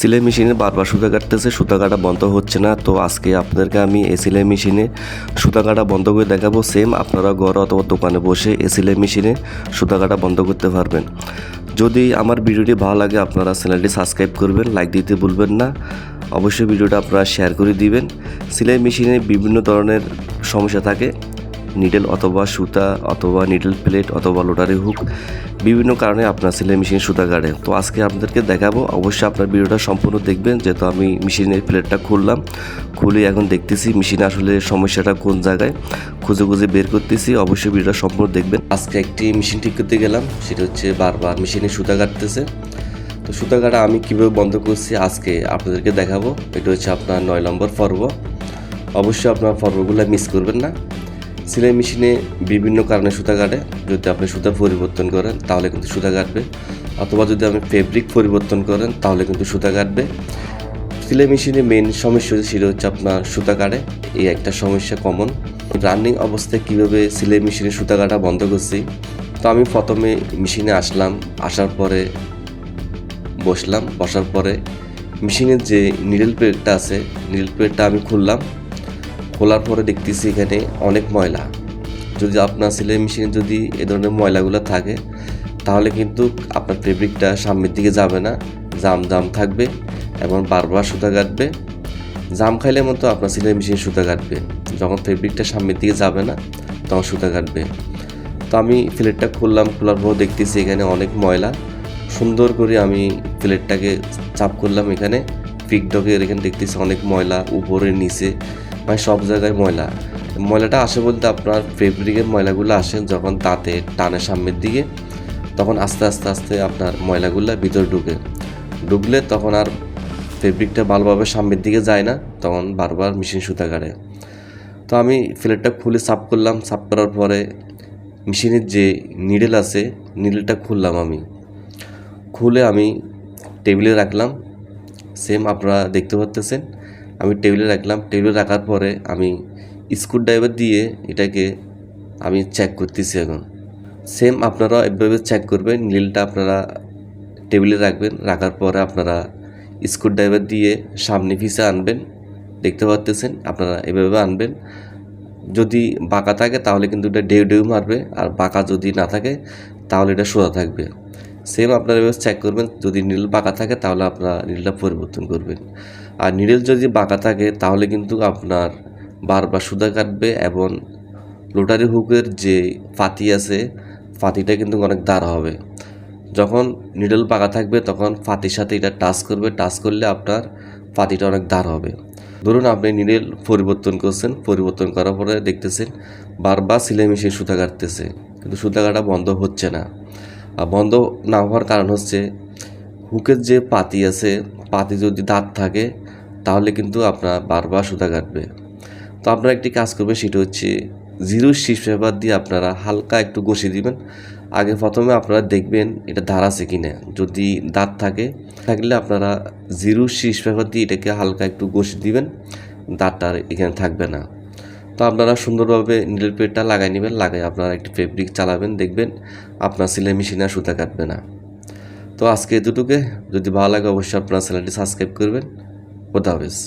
সেলাই মেশিনে বারবার সুতা কাটতেছে, সুতা কাটা বন্ধ হচ্ছে না। তো আজকে আপনাদেরকে আমি এই সেলাই মেশিনে সুতা কাটা বন্ধ করে দেখাবো। সেম আপনারা ঘরে অথবা দোকানে বসে এই সেলাই মেশিনে সুতা কাটা বন্ধ করতে পারবেন। যদি আমার ভিডিওটি ভালো লাগে, আপনারা চ্যানেলটি সাবস্ক্রাইব করবেন, লাইক দিতে ভুলবেন না। অবশ্যই ভিডিওটা আপনারা শেয়ার করে দিবেন। সেলাই মেশিনে বিভিন্ন ধরনের সমস্যা থাকে। নিডেল অথবা সুতা অথবা নিডেল প্লেট অথবা লোটারি হুক বিভিন্ন কারণে আপনার সেলাই মেশিন সুতা কাটে তো আজকে আপনাদেরকে দেখাবো, অবশ্যই আপনার ভিডিওটা সম্পূর্ণ দেখবেন, যেহেতু আমি মেশিনের প্লেটটা খুললাম। খুলে এখন দেখতেছি মেশিনে আসলে সমস্যাটা কোন জায়গায়, খুঁজে খুঁজে বের করতেছি, অবশ্যই ভিডিওটা সম্পূর্ণ দেখবেন। আজকে একটি মেশিন ঠিক করতে গেলাম, সেটা হচ্ছে বারবার মেশিনে সুতা কাটতেছে। তো সুতা কাটা আমি কীভাবে বন্ধ করছি আজকে আপনাদেরকে দেখাবো। এটা হচ্ছে আপনার নয় নম্বর পর্ব। অবশ্যই আপনার পর্বগুলো মিস করবেন না। সেলাই মেশিনে বিভিন্ন কারণে সুতা কাটে। যদি আপনি সুতা পরিবর্তন করেন, তাহলে কিন্তু সুতা কাটবে। অথবা যদি আপনি ফেব্রিক পরিবর্তন করেন, তাহলে কিন্তু সুতা কাটবে। সেলাই মেশিনে মেন সমস্যা সেটা হচ্ছে আপনার সুতা কাটে। এই একটা সমস্যা কমন রানিং অবস্থায় কীভাবে সেলাই মেশিনে সুতা কাটা বন্ধ করছি? তো আমি প্রথমে মেশিনে আসলাম। আসার পরে বসলাম। বসার পরে মেশিনের যে নিডল প্লেটটা আছে নিডল প্লেটটা আমি খুললাম। খোলার পরে দেখতেছি এখানে অনেক ময়লা। যদি আপনার সেলাই মেশিনে যদি এ ধরনের ময়লাগুলো থাকে, তাহলে কিন্তু আপনার ফেব্রিকটা সামনের দিকে যাবে না জাম জাম থাকবে এবং বারবার সুতা কাটবে। জাম খাইলে মতো আপনার সেলাই মেশিনে সুতা কাটবে। যখন ফেব্রিকটা সামনের দিকে যাবে না, তখন সুতা কাটবে। তো আমি প্লেটটা খুললাম, খোলার পর দেখতেছি এখানে অনেক ময়লা। সুন্দর করে আমি প্লেটটাকে চাপ করলাম এখানে। পিকডকের এখানে দেখতেছি অনেক ময়লা উপরে নিচে মানে সব জায়গায় ময়লা। ময়লাটা আসে বলতে আপনার ফেব্রিকের ময়লাগুলো আসে যখন তাতে টানে সামনের দিকে, তখন আস্তে আস্তে আস্তে আপনার ময়লাগুলো ভিতরে ঢুকে। ঢুকলে তখন আর ফেব্রিকটা ভালোভাবে সামনের দিকে যায় না, তখন বারবার মেশিন সুতা কাটে। তো আমি ফ্লেটটা খুলে সাফ করলাম, সাফ করার পরে মেশিনের যে নিডেল আছে নিডেলটা খুললাম আমি। খুলে আমি টেবিলে রাখলাম সেম আপনারা দেখতে পাচ্তেছেন আমি টেবিলে রাখলাম। টেবিলে রাখার পরে আমি স্ক্রু ড্রাইভার দিয়ে এটাকে আমি চেক করতেছি এখন। সেম আপনারা এভাবে চেক করবেন। নীলটা আপনারা টেবিলে রাখবেন। রাখার পরে আপনারা স্ক্রু ড্রাইভার দিয়ে সামনে পিছে আনবেন। দেখতে পাচ্তেছেন আপনারা এভাবে আনবেন। যদি বাঁকা থাকে তাহলে কিন্তু এটা ডেউ ডেউ মারবে। আর বাঁকা যদি না থাকে তাহলে এটা সোজা থাকবে। সেম আপনারা এভাবে চেক করবেন, যদি নীল বাঁকা থাকে তাহলে আপনারা নীলটা পরিবর্তন করবেন। আর নিডেল যদি বাঁকা থাকে তাহলে কিন্তু আপনার বারবার সুতা কাটবে এবং লোটারি হুকের যে ফাতি আছে, ফাতিটা কিন্তু অনেক দাঁড় হবে। যখন নিডল পাকা থাকবে তখন ফাতির সাথে এটা টাচ করবে টাচ করলে আপনার ফাতিটা অনেক দাঁড় হবে। ধরুন আপনি নিডেল পরিবর্তন করছেন, পরিবর্তন করার পরে দেখতেছেন বারবার সিলাই মেশিন সুতা কাটতেছে, কিন্তু সুতা কাটা বন্ধ হচ্ছে না। বন্ধ না হওয়ার কারণ হচ্ছে হুকের যে পাতি আছে, পাতি যদি দাঁত থাকে, তাহলে কিন্তু আপনার বারবার সুতা কাটবে। তো আপনারা একটি কাজ করবে, সেটা হচ্ছে জিরো শীষ পেপার দিয়ে আপনারা হালকা একটু ঘষে দিবেন। আগে প্রথমে আপনারা দেখবেন এটা ধার আছে কি না যদি দাঁত থাকে, থাকলে আপনারা জিরো শীষ পেপার দিয়ে এটাকে হালকা একটু ঘষে দিবেন। দাঁতটা আর এখানে থাকবে না। তো আপনারা সুন্দরভাবে নিডল পেডটা লাগাই নেবেন, লাগাই আপনারা একটি ফেব্রিক চালাবেন, দেখবেন আপনার সিলাই মেশিনে সুতা কাটবে না। তো আজকে এতটুকু, যদি ভালো লাগে অবশ্যই আপনার চ্যানেলটি সাবস্ক্রাইব করবেন। খোদা হাফেজ।